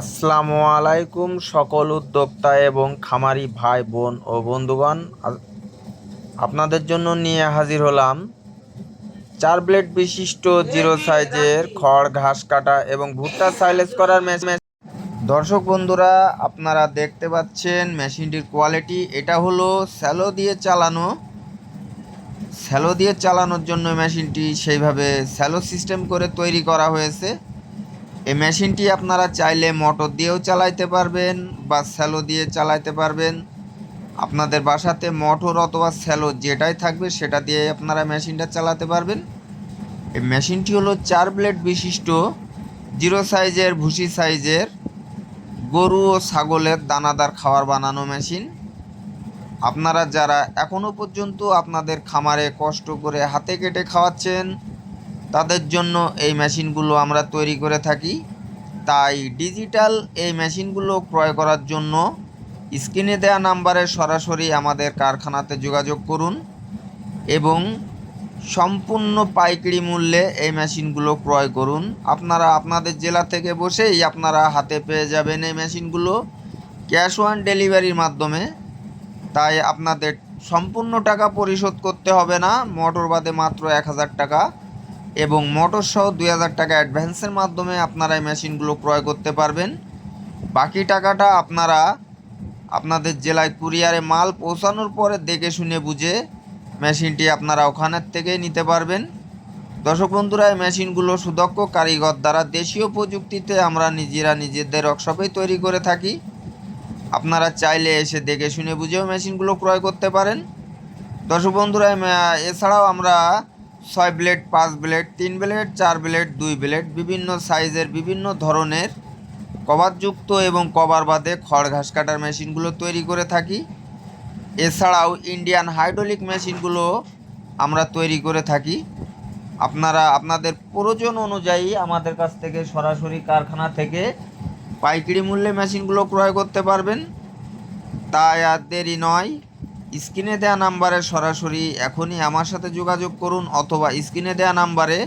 আসসালামু আলাইকুম সকল উদ্যোক্তা এবং খামারি ভাই, বোন ও বন্ধুগণ। আপনাদের জন্য নিয়ে হাজির হলাম চার ব্লেড বিশিষ্ট জিরো সাইজের খড়, ঘাস কাটা এবং ভুট্টা সাইলেজ করার মেশিন দর্শক বন্ধুরা, আপনারা দেখতে পাচ্ছেন মেশিনটির কোয়ালিটি এটা হলো স্যালো দিয়ে চালানো। স্যালো দিয়ে চালানোর জন্য মেশিনটি সেইভাবে স্যালো সিস্টেম করে তৈরি করা হয়েছে। এই মেশিনটি আপনারা চাইলে মোটর দিয়েও চালাইতে পারবেন বা স্যালো দিয়ে চালাইতে পারবেন। আপনাদের বাসাতে মোটর অথবা স্যালো যেটাই থাকবে সেটা দিয়ে আপনারা মেশিনটা চালাতে পারবেন। এই মেশিনটি হলো চার ব্লেড বিশিষ্ট, জিরো সাইজের, ভুসি সাইজের, গরু ও ছাগলের দানাদার খাবার বানানো মেশিন। আপনারা যারা এখনও পর্যন্ত আপনাদের খামারে কষ্ট করে হাতে কেটে খাওয়াচ্ছেন তাদের জন্য এই মেশিনগুলো আমরা তৈরি করে থাকি। তাই ডিজিটাল এই মেশিনগুলো ক্রয় করার জন্য স্ক্রিনে দেওয়া নাম্বারে সরাসরি আমাদের কারখানাতে যোগাযোগ করুন এবং সম্পূর্ণ পাইকারি মূল্যে এই মেশিনগুলো ক্রয় করুন। আপনারা আপনাদের জেলা থেকে বসেই আপনারা হাতে পেয়ে যাবেন এই মেশিনগুলো ক্যাশ অন ডেলিভারির মাধ্যমে। তাই আপনাদের সম্পূর্ণ টাকা পরিশোধ করতে হবে না, মোটর বাদে মাত্র এক হাজার টাকা। এবং মোটর সহ দুই হাজার টাকা অ্যাডভান্সের মাধ্যমে আপনারা এই মেশিনগুলো ক্রয় করতে পারবেন। বাকি টাকাটা আপনারা আপনাদের জেলায় কুরিয়ারে মাল পৌঁছানোর পরে দেখে শুনে বুঝে মেশিনটি আপনারা ওখানের থেকেই নিতে পারবেন। দর্শক বন্ধুরা, এই মেশিনগুলো সুদক্ষ কারিগর দ্বারা দেশীয় প্রযুক্তিতে আমরা নিজেরা নিজেদের ওয়ার্কশপেই তৈরি করে থাকি। আপনারা চাইলে এসে দেখে শুনে বুঝেও মেশিনগুলো ক্রয় করতে পারেন। দর্শক বন্ধুরা এছাড়াও আমরা ছয় ব্লেড, পাঁচ ব্লেড, তিন ব্লেড, চার ব্লেড, দুই ব্লেড, বিভিন্ন সাইজের বিভিন্ন ধরনের কভারযুক্ত এবং কভার বাদে খড় ঘাস কাটার মেশিনগুলো তৈরি করে থাকি। এছাড়াও ইন্ডিয়ান হাইড্রোলিক মেশিনগুলো আমরা তৈরি করে থাকি। আপনারা, আপনাদের প্রয়োজন অনুযায়ী আমাদের কাছ থেকে সরাসরি কারখানা থেকে পাইকারি মূল্যে মেশিনগুলো ক্রয় করতে পারবেন। তাই আর দেরি নয়। স্ক্রিনে দেয়া নাম্বারে সরাসরি এখনই আমার সাথে যোগাযোগ করুন অথবা স্ক্রিনে দেয়া নাম্বারে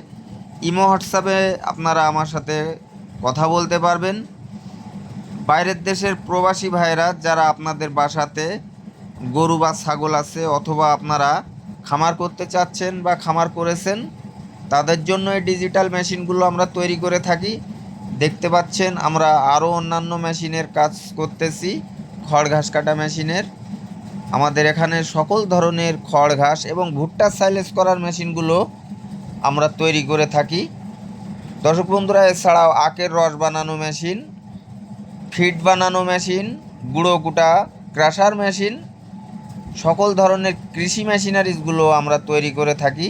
ইমো হোয়াটসঅ্যাপে আপনারা আমার সাথে কথা বলতে পারবেন। বাইরের দেশের প্রবাসী ভাইরা যারা আপনাদের বাসাতে গরু বা ছাগল আছে অথবা আপনারা খামার করতে চাচ্ছেন বা খামার করেছেন, তাদের জন্য এই ডিজিটাল মেশিনগুলো আমরা তৈরি করে থাকি। দেখতে পাচ্ছেন আমরা আরও অন্যান্য মেশিনের কাজ করতেছি, খড় ঘাস কাটা মেশিনের। আমাদের এখানে সকল ধরনের খড়, ঘাস এবং ভুট্টা সাইলেজ করার মেশিনগুলো আমরা তৈরি করে থাকি। দর্শক বন্ধুরা, এছাড়াও আখের রস বানানো মেশিন, ফিড বানানো মেশিন, গুঁড়ো কুটা ক্রাশার মেশিন, সকল ধরনের কৃষি মেশিনারিজগুলো আমরা তৈরি করে থাকি।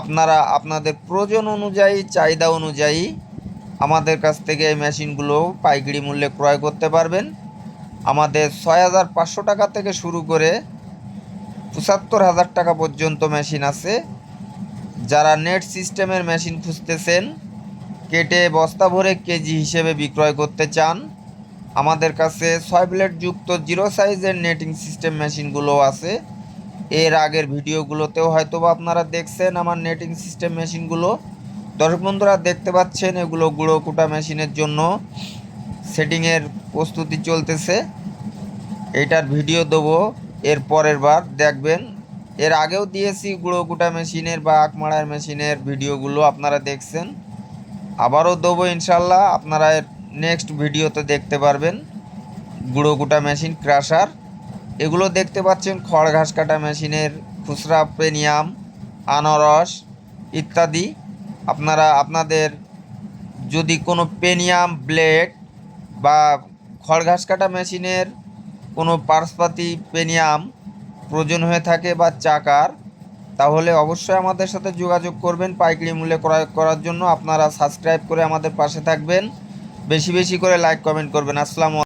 আপনারা আপনাদের প্রয়োজন অনুযায়ী, চাহিদা অনুযায়ী আমাদের কাছ থেকে এই মেশিনগুলো পাইকারি মূল্যে ক্রয় করতে পারবেন। আমাদের ছয় হাজার পাঁচশো টাকা থেকে শুরু করে পঁচাত্তর হাজার টাকা পর্যন্ত মেশিন আছে। যারা নেট সিস্টেমের মেশিন খুঁজতেছেন, কেটে বস্তা ভরে কেজি হিসেবে বিক্রয় করতে চান, আমাদের কাছে ছয় যুক্ত জিরো সাইজের নেটিং সিস্টেম মেশিনগুলো আছে। এর আগের ভিডিওগুলোতেও হয়তো বা আপনারা দেখছেন আমার নেটিং সিস্টেম মেশিনগুলো। দর্শক বন্ধুরা দেখতে পাচ্ছেন এগুলো গুঁড়ো কুটা মেশিনের জন্য। সেটিংয়ের প্রস্তুতি চলতেছে। এইটার ভিডিও দেবো, এর পরের বার দেখবেন। এর আগেও দিয়েছি গুঁড়ো কুটা মেশিনের বা আখমাড়ার মেশিনের ভিডিওগুলো, আপনারা দেখছেন। আবারও দেবো ইনশাল্লাহ, আপনারা এর নেক্সট ভিডিওতে দেখতে পারবেন। গুঁড়ো কুটা মেশিন ক্রাশার। এগুলো দেখতে পাচ্ছেন, খড় ঘাস কাটা মেশিনের, খুচরা প্রেনিয়াম আনারস ইত্যাদি। আপনারা, আপনাদের যদি কোনো পেনিয়াম ব্লেড বা খড় ঘাস কাটা মেশিনের কোনো পার্সপাতি পেনিয়াম প্রয়োজন হয়ে থাকে বা চাকার, তাহলে অবশ্যই আমাদের সাথে যোগাযোগ করবেন পাইকারি মূল্যে ক্রয় করার জন্য। আপনারা সাবস্ক্রাইব করে আমাদের পাশে থাকবেন। বেশি বেশি করে লাইক কমেন্ট করবেন। আসসালামু